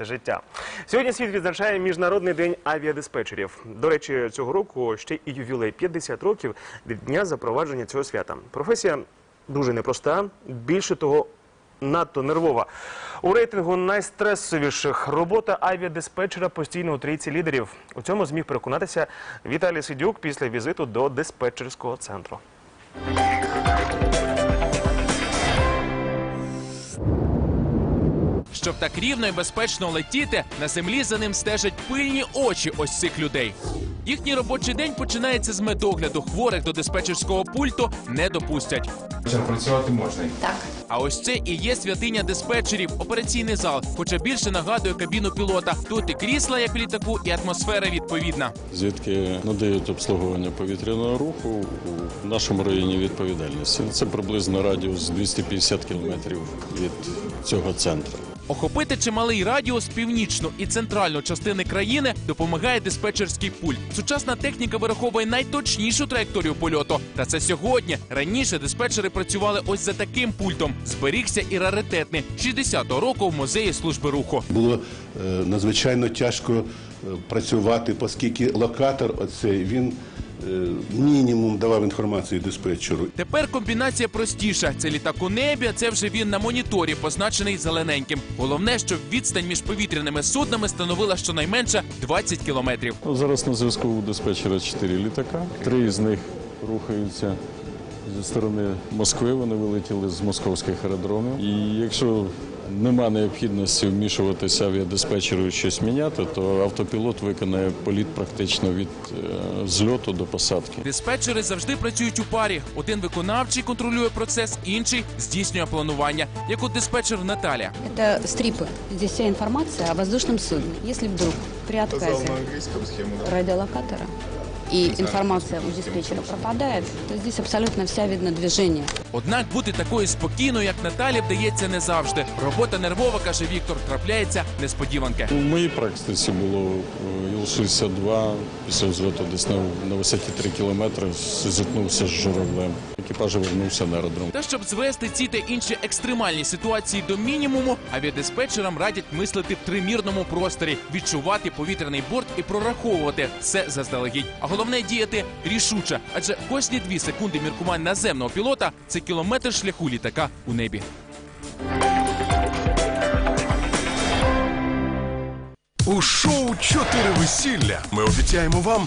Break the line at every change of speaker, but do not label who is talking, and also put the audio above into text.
Життя. Сьогодні світ відзначає Міжнародний день авіадиспетчерів. До речі, цього року ще і ювілей 50 років від дня запровадження цього свята. Професія дуже непроста, більше того, надто нервова. У рейтингу найстресовіших робота авіадиспетчера постійно у трійці лідерів. У цьому зміг переконатися Віталій Сидюк після візиту до диспетчерського центру.
Щоб так рівно і безпечно летіти, на землі за ним стежать пильні очі ось цих людей. Їхній робочий день починається з медогляду. Хворих до диспетчерського пульту не допустять.
Хоча працювати можна.
Так,
А ось це і є святиня диспетчерів, операційний зал, хоча більше нагадує кабіну пілота. Тут і крісла, як в літаку, і атмосфера відповідна.
звідки надають обслуговування повітряного руху у нашому районі відповідальності. Це приблизно радіус 250 кілометрів від цього центру.
Охопити чималий радіус північну і центральну частини країни допомагає диспетчерський пульт. Сучасна техніка вираховує найточнішу траєкторію польоту. Та це сьогодні. Раніше диспетчери працювали ось за таким пультом. Зберігся і раритетний 60-го року в музеї служби руху.
Було е, надзвичайно тяжко е, працювати, оскільки локатор оцей він мінімум давав інформацію диспетчеру.
Тепер комбінація простіша. Це літак у небі, а це вже він на моніторі, позначений зелененьким. Головне, щоб відстань між повітряними суднами становила щонайменше 20 кілометрів.
Зараз на зв'язку у диспетчера 4 літака. Три з них рухаються зі сторони Москви. Вони вилетіли з московських аеродромів. І якщо нема необхідності вмішуватися авіадиспетчеру і щось міняти, то автопілот виконає політ практично від е, зльоту до посадки.
Диспетчери завжди працюють у парі. Один виконавчий контролює процес, інший здійснює планування, як от диспетчер Наталя.
это стрипы. Здесь вся информация о воздушном судне. Если вдруг при отказе радиолокатора и информация у диспетчера пропадает, то здесь абсолютно вся видно движение.
Однак бути такою спокійною, як Наталі, вдається не завжди. Робота нервова, каже Віктор, трапляється несподіванки.
У моїй практиці було е, Іл-62, після взльоту десь на, на висоті 3 кілометри зіткнувся з журавлем. Екіпаж вернувся на аеродром.
Та щоб звести ці та інші екстремальні ситуації до мінімуму, авіадиспетчерам радять мислити в тримірному просторі, відчувати повітряний борт і прораховувати все заздалегідь. А головне діяти рішуче, адже кожні дві секунди міркувань наземного пілота це кілометр шляху літака у небі.
У шоу «Чотири весілля» ми обіцяємо вам